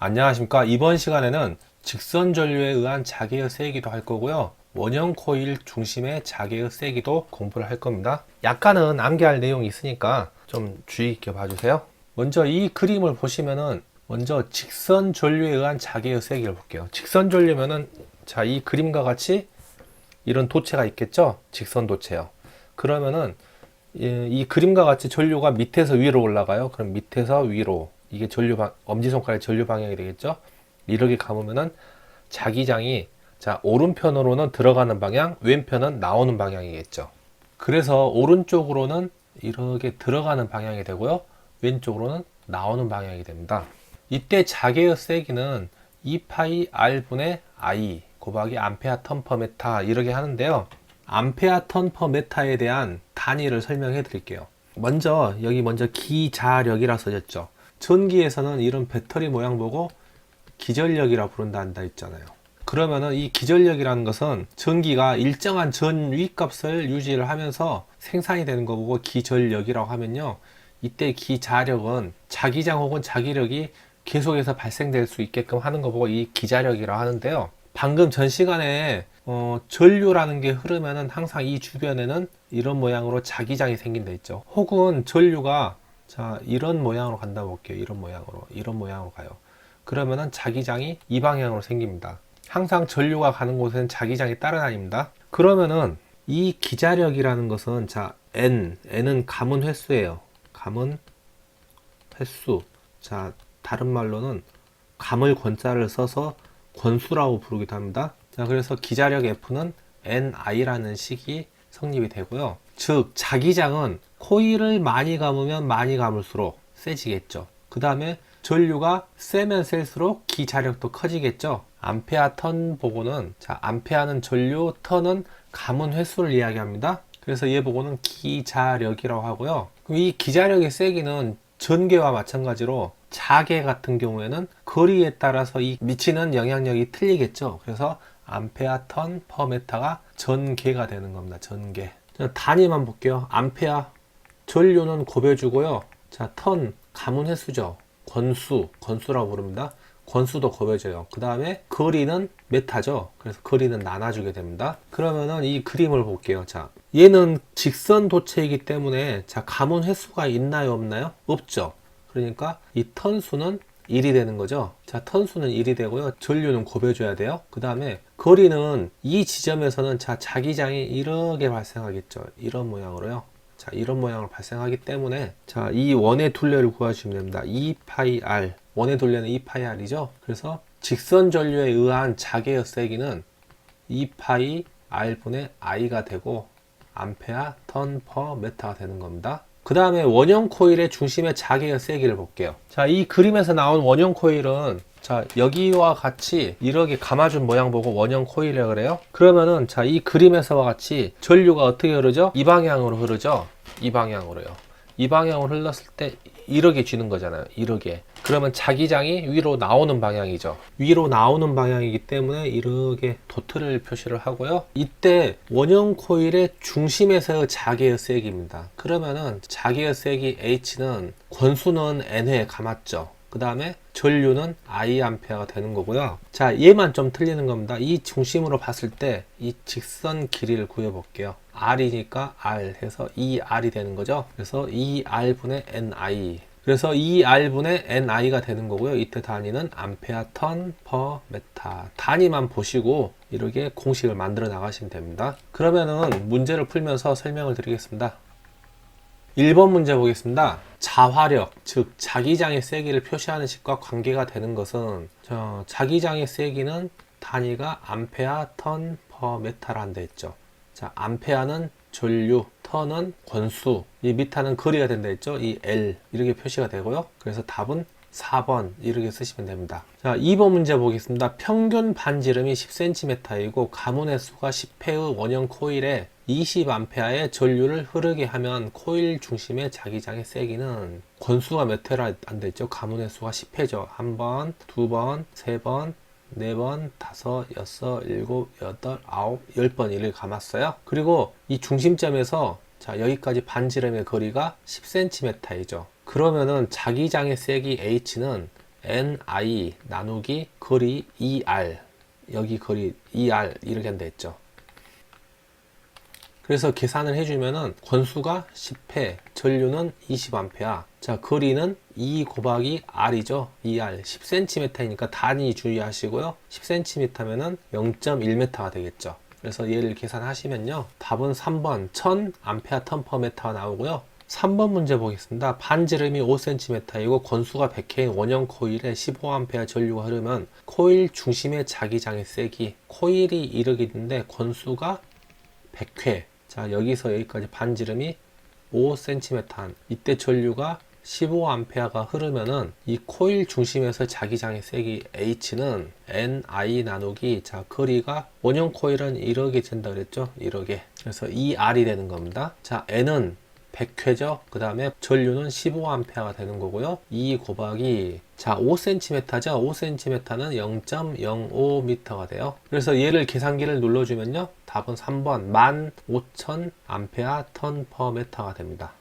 안녕하십니까. 이번 시간에는 직선 전류에 의한 자개의 세기도 할 거고요. 원형 코일 중심의 자개의 세기도 공부를 할 겁니다. 약간은 암기할 내용이 있으니까 좀 주의 있게 봐주세요. 먼저 이 그림을 보시면은 먼저 직선 전류에 의한 자개의 세기를 볼게요. 직선 전류면은 자, 이 그림과 같이 이런 도체가 있겠죠? 직선 도체요. 그러면은 이, 이 그림과 같이 전류가 밑에서 위로 올라가요. 그럼 밑에서 위로 이게 전류 방 엄지손가락 전류 방향이 되겠죠. 이렇게 감으면은 자기장이 자 오른편으로는 들어가는 방향, 왼편은 나오는 방향이겠죠. 그래서 오른쪽으로는 이렇게 들어가는 방향이 되고요. 왼쪽으로는 나오는 방향이 됩니다. 이때 자개의 세기는 2파이 R분의 I 곱하기 암페아 턴퍼 메타 이렇게 하는데요. 암페아 턴퍼 메타에 대한 단위를 설명해 드릴게요. 먼저 여기 먼저 기자력이라 써졌죠. 전기에서는 이런 배터리 모양 보고 기전력이라 부른다 한다 했잖아요. 그러면은 이 기전력이라는 것은 전기가 일정한 전위 값을 유지를 하면서 생산이 되는 거 보고 기전력이라고 하면요. 이때 기자력은 자기장 혹은 자기력이 계속해서 발생될 수 있게끔 하는 거 보고 이 기자력이라고 하는데요. 방금 전 시간에 어, 전류라는 게 흐르면은 항상 이 주변에는 이런 모양으로 자기장이 생긴다 했죠. 혹은 전류가 자 이런 모양으로 간다 볼게요. 이런 모양으로 이런 모양으로 가요. 그러면은 자기장이 이 방향으로 생깁니다. 항상 전류가 가는 곳에는 자기장이 따라다닙니다. 그러면은 이 기자력이라는 것은 자 n n은 감은 횟수예요. 감은 횟수. 자 다른 말로는 감을 권자를 써서 권수라고 부르기도 합니다. 자, 그래서 기자력 F는 NI라는 식이 성립이 되고요. 즉, 자기장은 코일을 많이 감으면 많이 감을수록 세지겠죠. 그 다음에 전류가 세면 셀수록 기자력도 커지겠죠. 암페아 턴 보고는, 자, 암페아는 전류, 턴은 감은 횟수를 이야기합니다. 그래서 얘 보고는 기자력이라고 하고요. 이 기자력의 세기는 전개와 마찬가지로 자개 같은 경우에는 거리에 따라서 이 미치는 영향력이 틀리겠죠. 그래서 암페아 턴 퍼 메타가 전개가 되는 겁니다. 전개. 자, 단위만 볼게요. 암페아 전류는 곱해주고요. 자, 턴 가문 횟수죠. 권수, 권수라고 부릅니다. 권수도 곱해져요. 그 다음에 거리는 메타죠. 그래서 거리는 나눠주게 됩니다. 그러면은 이 그림을 볼게요. 자, 얘는 직선 도체이기 때문에 자, 가문 횟수가 있나요, 없나요? 없죠. 그러니까 이 턴수는 1이 되는 거죠. 자, 턴수는 1이 되고요. 전류는 곱해줘야 돼요. 그 다음에 거리는 이 지점에서는 자, 자기장이 이렇게 발생하겠죠. 이런 모양으로요. 자, 이런 모양으로 발생하기 때문에 자, 이 원의 둘레를 구하시면 됩니다. 2파이 r. 원의 둘레는 2파이 r이죠. 그래서 직선 전류에 의한 자개의 세기는 2파이 r분의 i가 되고 암페아 턴 퍼 메타가 되는 겁니다. 그 다음에 원형 코일의 중심의 자개의 세기를 볼게요. 자, 이 그림에서 나온 원형 코일은 자, 여기와 같이 이렇게 감아준 모양 보고 원형 코일이라 그래요. 그러면은 자, 이 그림에서와 같이 전류가 어떻게 흐르죠? 이 방향으로 흐르죠? 이 방향으로요. 이 방향으로 흘렀을 때 이렇게 쥐는 거잖아요. 이렇게. 그러면 자기장이 위로 나오는 방향이죠. 위로 나오는 방향이기 때문에 이렇게 도트를 표시를 하고요. 이때 원형 코일의 중심에서의 자개의 세기입니다. 그러면은 자개의 세기 H는 권수는 N회에 감았죠. 그 다음에 전류는 I 암페어가 되는 거고요. 자, 얘만 좀 틀리는 겁니다. 이 중심으로 봤을 때 이 직선 길이를 구해 볼게요. R이니까 R 해서 2R이 되는 거죠. 그래서 2R분의 NI. 그래서 2R분의 NI가 되는 거고요. 이때 단위는 암페아 턴 퍼 메타. 단위만 보시고 이렇게 공식을 만들어 나가시면 됩니다. 그러면은 문제를 풀면서 설명을 드리겠습니다. 1번 문제 보겠습니다. 자화력, 즉 자기장의 세기를 표시하는 식과 관계가 되는 것은 저 자기장의 세기는 단위가 암페아 턴 퍼 메타라는 데 있죠. 자, 암페아는 전류, 턴은 권수, 이 미타는 거리가 된다 했죠. 이 L 이렇게 표시가 되고요. 그래서 답은 4번 이렇게 쓰시면 됩니다. 자, 2번 문제 보겠습니다. 평균 반지름이 10cm이고 가문의 수가 10회의 원형 코일에 20A의 전류를 흐르게 하면 코일 중심의 자기장의 세기는 권수가 몇 회라 안 됐죠? 가문의 수가 10회죠. 한 번, 두 번, 세 번, 네 번, 다섯, 여섯, 일곱, 여덟, 아홉, 열번 이를 감았어요. 그리고 이 중심점에서 자, 여기까지 반지름의 거리가 10cm이죠. 그러면은 자기장의 세기 H는 NI 나누기 거리 ER 여기 거리 ER 이렇게 한다 했죠. 그래서 계산을 해주면은 권수가 10회, 전류는 20A. 자, 거리는 2 곱하기 R이죠. ER 10cm이니까 단위 주의하시고요. 10cm면은 0.1m가 되겠죠. 그래서 얘를 계산하시면요. 답은 3번 1000A 턴퍼메타가 나오고요. 3번 문제 보겠습니다. 반지름이 5cm이고 권수가 100회인 원형 코일에 15A 전류가 흐르면 코일 중심의 자기장의 세기 코일이 있는데 권수가 100회 자 여기서 여기까지 반지름이 5cm 이때 전류가 15A가 흐르면은 이 코일 중심에서 자기장의 세기 H는 NI 나누기 자 거리가 원형 코일은 이렇게 된다 그랬죠? 이렇게 그래서 2R이 되는 겁니다. 자 N은 100회죠. 그 다음에 전류는 15A가 되는 거고요. 2 곱하기 자 5cm죠. 5cm는 0.05m가 돼요. 그래서 얘를 계산기를 눌러주면요. 답은 3번 15,000A 턴 per m가 됩니다.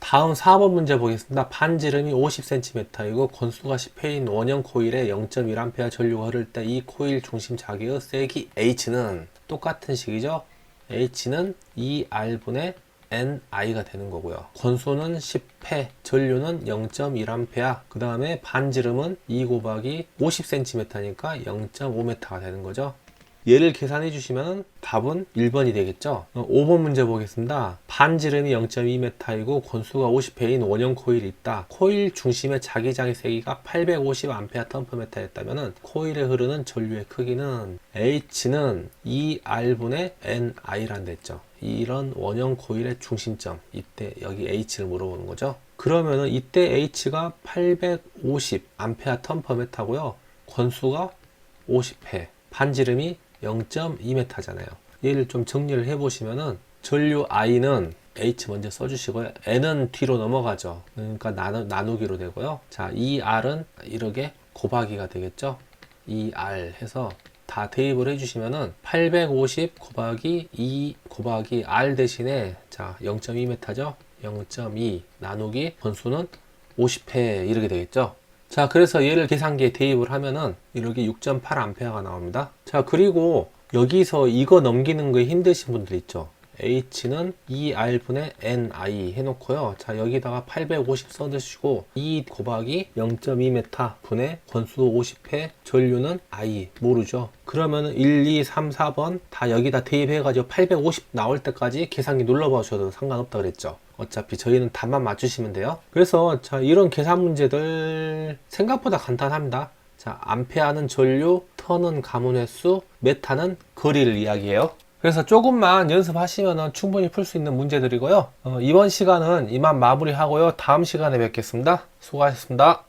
다음 4번 문제 보겠습니다. 반지름이 50cm이고 권수가 10회인 원형 코일에 0.1A 전류가 흐를 때 이 코일 중심 자기의 세기 H는 똑같은 식이죠. H는 2R분의 NI가 되는 거고요. 권수는 10회, 전류는 0.1A, 그 다음에 반지름은 2 곱하기 50cm니까 0.5m가 되는 거죠. 얘를 계산해 주시면 답은 1번이 되겠죠. 5번 문제 보겠습니다. 반지름이 0.2m이고 권수가 50회인 원형 코일이 있다. 코일 중심의 자기장의 세기가 850A 턴퍼메타였다면 코일에 흐르는 전류의 크기는 H는 2R분의 NI란 됐죠. 이런 원형 코일의 중심점 이때 여기 H를 물어보는 거죠. 그러면은 이때 H가 850 암페아 턴 퍼 메타고요. 권수가 50회, 반지름이 0.2m잖아요. 얘를 좀 정리를 해보시면은 전류 I는 H 먼저 써주시고요. N은 뒤로 넘어가죠. 그러니까 나누, 나누기로 되고요. 자, 이 R은 이렇게 곱하기가 되겠죠. 이 R 해서 다 대입을 해주시면은 850 곱하기 2 곱하기 R 대신에 자 0.2m죠. 0.2 나누기 번수는 50회 이렇게 되겠죠. 자, 그래서 얘를 계산기에 대입을 하면은 이렇게 6.8A가 나옵니다. 자, 그리고 여기서 이거 넘기는 거 힘드신 분들 있죠. H는 2R분의 NI 해놓고요. 자, 여기다가 850 써주시고 2 곱하기 0.2m 분의 권수 50회 전류는 I 모르죠. 그러면 1, 2, 3, 4번 다 여기다 대입해 가지고 850 나올 때까지 계산기 눌러봐주셔도 상관없다 그랬죠. 어차피 저희는 답만 맞추시면 돼요. 그래서 자 이런 계산 문제들 생각보다 간단합니다. 자 암페아는 전류, 턴은 가문 횟수, 메타는 거리를 이야기해요. 그래서 조금만 연습하시면 충분히 풀 수 있는 문제들이고요. 어, 이번 시간은 이만 마무리하고요. 다음 시간에 뵙겠습니다. 수고하셨습니다.